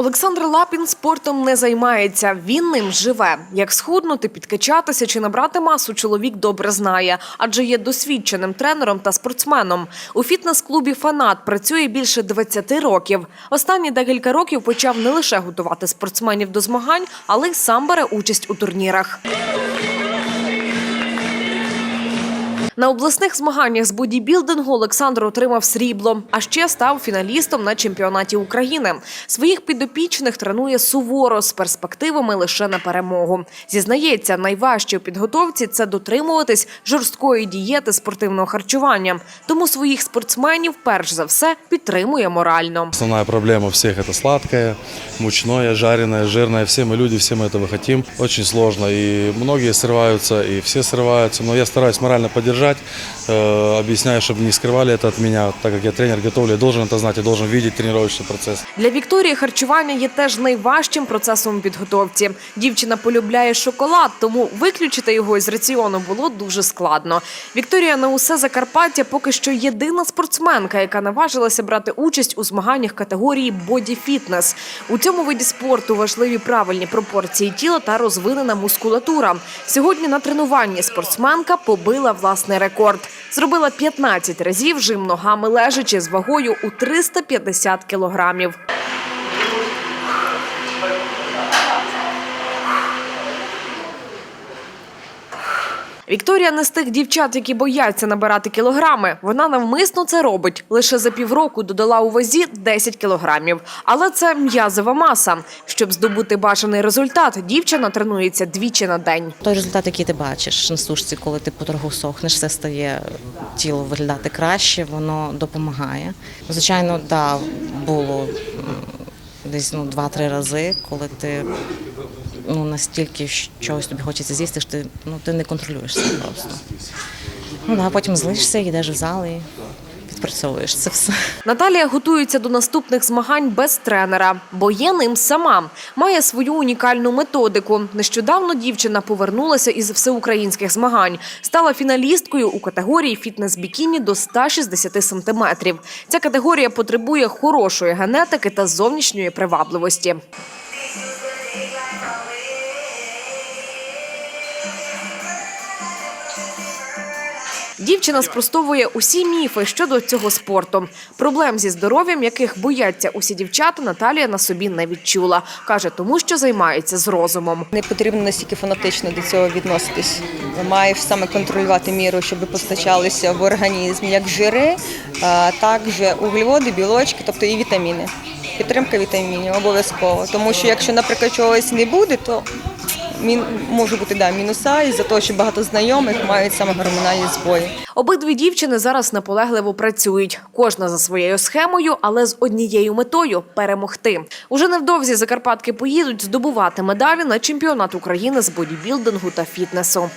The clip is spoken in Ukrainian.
Олександр Лапін спортом не займається. Він ним живе. Як схуднути, підкачатися чи набрати масу, чоловік добре знає, адже є досвідченим тренером та спортсменом. У фітнес-клубі Фанат працює більше 20 років. Останні декілька років почав не лише готувати спортсменів до змагань, але й сам бере участь у турнірах. На обласних змаганнях з бодібілдингу Олександр отримав срібло, а ще став фіналістом на чемпіонаті України. Своїх підопічних тренує суворо з перспективами лише на перемогу. Зізнається, найважче у підготовці це дотримуватись жорсткої дієти спортивного харчування. Тому своїх спортсменів перш за все підтримує морально. Основная проблема у всех это сладкое, мучное, жареное, жирное. Все мы люди, все мы этого хотим. Очень сложно. И многие срываются, и все срываются. Но я стараюсь морально поддержать, э, объясняю, чтобы не скрывали это от меня. Так как я тренер готовлю, я должен это знать, я должен видеть тренировочный процесс. Для Вікторії харчування є теж найважчим процесом у підготовці. Дівчина полюбляє шоколад, тому виключити його із раціону було дуже складно. Вікторія на усе Закарпаття поки що єдина спортсменка, яка наважилася брати участь у змаганнях категорії боді-фітнес. У цьому виді спорту важливі правильні пропорції тіла та розвинена мускулатура. Сьогодні на тренуванні спортсменка побила власний рекорд. Зробила 15 разів жим ногами лежачи з вагою у 350 кілограмів. Вікторія не з тих дівчат, які бояться набирати кілограми. Вона навмисно це робить. Лише за півроку додала у вазі 10 кілограмів. Але це м'язова маса. Щоб здобути бажаний результат, дівчина тренується двічі на день. Той результат, який ти бачиш на сушці, коли ти потроху сохнеш, все стає тіло виглядати краще, воно допомагає. Звичайно, да, було десь ну, два-три рази, коли ти ну, настільки чогось тобі хочеться з'їсти, що ти, ну, ти не контролюєш себе просто. Ну, да, потім злишся, йдеш в зал і відпрацьовуєш це все. Наталія готується до наступних змагань без тренера, бо є ним сама. Має свою унікальну методику. Нещодавно дівчина повернулася із всеукраїнських змагань. Стала фіналісткою у категорії фітнес-бікіні до 160 сантиметрів. Ця категорія потребує хорошої генетики та зовнішньої привабливості. Дівчина спростовує усі міфи щодо цього спорту. Проблем зі здоров'ям, яких бояться усі дівчата, Наталія на собі не відчула. Каже, тому що займається з розумом. Не потрібно настільки фанатично до цього відноситись. Маєш саме контролювати міру, щоб постачалися в організм як жири, також углеводи, білочки, тобто і вітаміни. Підтримка вітамінів обов'язково. Тому що якщо, наприклад, чогось не буде, то мін, може бути да, мінуса і за того, що багато знайомих мають саме гормональні збої. Обидві дівчини зараз наполегливо працюють. Кожна за своєю схемою, але з однією метою перемогти. Уже невдовзі закарпатки поїдуть здобувати медалі на чемпіонат України з бодібілдингу та фітнесу.